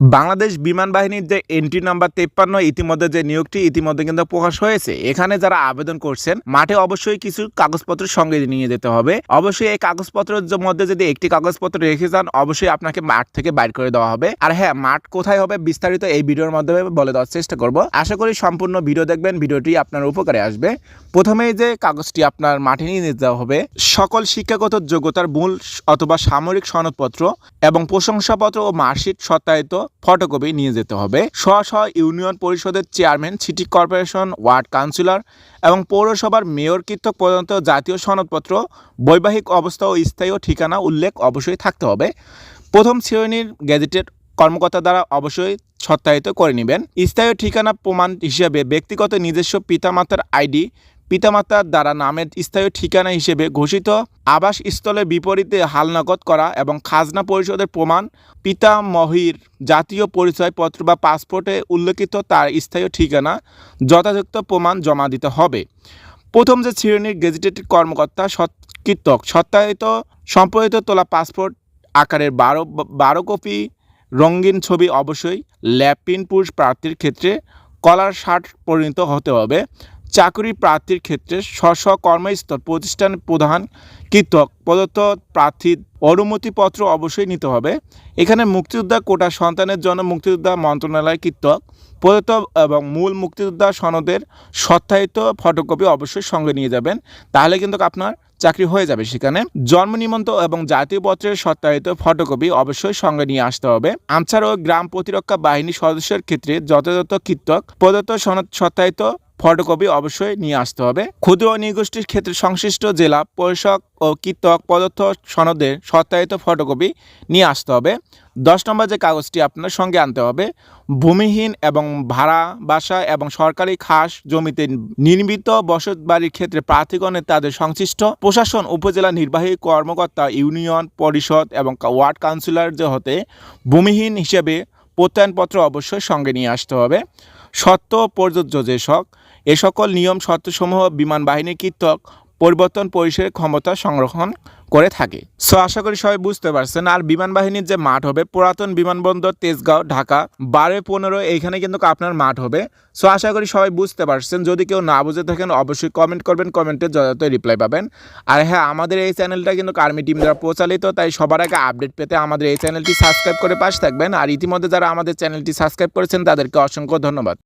বাংলাদেশ বিমান বাহিনীর যে এন্ট্রি নাম্বার তেপ্পান্ন, ইতিমধ্যে যে নিয়োগটি, ইতিমধ্যে কিন্তু প্রকাশ হয়েছে। এখানে যারা আবেদন করছেন, মাঠে অবশ্যই কিছু কাগজপত্র সঙ্গে নিয়ে যেতে হবে। অবশ্যই এই কাগজপত্রের মধ্যে যদি একটি কাগজপত্র রেখে যান, অবশ্যই আপনাকে মাঠ থেকে বাইর করে দেওয়া হবে। আর হ্যাঁ মাঠ কোথায় হবে বিস্তারিত এই ভিডিওর মাধ্যমে বলে দেওয়ার চেষ্টা করব। আশা করি সম্পূর্ণ ভিডিও দেখবেন, ভিডিওটি আপনার উপকারে আসবে। প্রথমেই যে কাগজটি আপনার মাঠে নিয়ে যেতে হবে, সকল শিক্ষাগত যোগ্যতার মূল অথবা সামরিক সনদপত্র এবং প্রশংসাপত্র ও মার্কশিট সত্যায়িত ফটোকপি নিয়ে যেতে হবে। স্ব স্ব ইউনিয়ন পরিষদের chairman, city corporation, ward councillor এবং পৌরসভার মেয়র কৃতক পর্যন্ত জাতীয় সনদপত্র, বৈবাহিক অবস্থা ও স্থায়ী ঠিকানা উল্লেখ অবশ্যই থাকতে হবে। প্রথম শ্রেণির গ্যাজেটেড কর্মকর্তা দ্বারা অবশ্যই সত্যায়িত করে নেবেন। স্থায়ী ঠিকানা প্রমাণ হিসেবে ব্যক্তিগত নিজস্ব পিতামাতার আইডি পিতামাতার দ্বারা নামের স্থায়ী ঠিকানা হিসেবে ঘোষিত আবাসস্থলের বিপরীতে হালনাগদ করা এবং খাজনা পরিষদের প্রমাণ পিতামহীর জাতীয় পরিচয়পত্র বা পাসপোর্টে উল্লেখিত তার স্থায়ী ঠিকানা যথাযথ প্রমাণ জমা দিতে হবে। প্রথম যে শ্রেণির গেজেটেড কর্মকর্তা সৎকৃতক সত্যায়িত সম্পাদিত তোলা পাসপোর্ট আকারের বারো বারো কপি রঙিন ছবি অবশ্যই ল্যাপিন পুরুষ প্রার্থীর ক্ষেত্রে কলার শার্ট পরিণত হতে হবে। চাকরি প্রার্থীর ক্ষেত্রে স্ব স্ব কর্মস্থল প্রতিষ্ঠান প্রধান কৃতক প্রদত্ত প্রার্থীর অনুমতিপত্র অবশ্যই নিতে হবে। এখানে মুক্তিযোদ্ধা কোটা সন্তানের জন্য মুক্তিযোদ্ধা মন্ত্রণালয় কৃতক প্রদত্ত এবং মূল মুক্তিযোদ্ধা সনদের সত্যায়িত ফটোকপি অবশ্যই সঙ্গে নিয়ে যাবেন। তাহলে কিন্তু আপনার চাকরি হয়ে যাবে সেখানে। জন্ম নিমন্ত্রণ এবং জাতীয় পত্রের সত্যায়িত ফটোকপি অবশ্যই সঙ্গে নিয়ে আসতে হবে। আমছাড়া ও গ্রাম প্রতিরক্ষা বাহিনী সদস্যের ক্ষেত্রে যথাযথ কৃতক প্রদত্ত সনদ সত্যায়িত ফটোকপি অবশ্যই নিয়ে আসতে হবে। ক্ষুদ্র নৃগোষ্ঠীর ক্ষেত্রে সংশ্লিষ্ট জেলা পরিষদ ও কৃতক পদার্থ সনদের সত্যায়িত ফটোকপি নিয়ে আসতে হবে। দশ নম্বর যে কাগজটি আপনার সঙ্গে আনতে হবে, ভূমিহীন এবং ভাড়া বাসা এবং সরকারি খাস জমিতে নির্মিত বসত বাড়ির ক্ষেত্রে প্রার্থীগণের তাদের সংশ্লিষ্ট প্রশাসন, উপজেলা নির্বাহী কর্মকর্তা, ইউনিয়ন পরিষদ এবং ওয়ার্ড কাউন্সিলর যে হতে ভূমিহীন হিসেবে প্রত্যয়নপত্র অবশ্যই সঙ্গে নিয়ে আসতে হবে। সত্য প্রযোজ্য যে সক এ সকল নিয়ম সত্যসমূহ বিমান বাহিনীর কৃতক পরিবর্তন পরিসরের ক্ষমতা সংরক্ষণ করে থাকে। সো, আশা করি সবাই বুঝতে পারছেন। আর বিমান বাহিনীর যে মাঠ হবে, পুরাতন বিমানবন্দর তেজগাঁও, ঢাকা বারো পনেরো, এইখানে কিন্তু আপনার মাঠ হবে। সো, আশা করি সবাই বুঝতে পারছেন। যদি কেউ না বুঝে থাকেন, অবশ্যই কমেন্ট করবেন কমেন্টে যথাযথ রিপ্লাই পাবেন। আর হ্যাঁ আমাদের এই চ্যানেলটা কিন্তু আর্মি টিম দ্বারা প্রচালিত, তাই সবার আগে আপডেট পেতে আমাদের এই চ্যানেলটি সাবস্ক্রাইব করে পাশে থাকবেন। আর ইতিমধ্যে যারা আমাদের চ্যানেলটি সাবস্ক্রাইব করেছেন, তাদেরকে অসংখ্য ধন্যবাদ।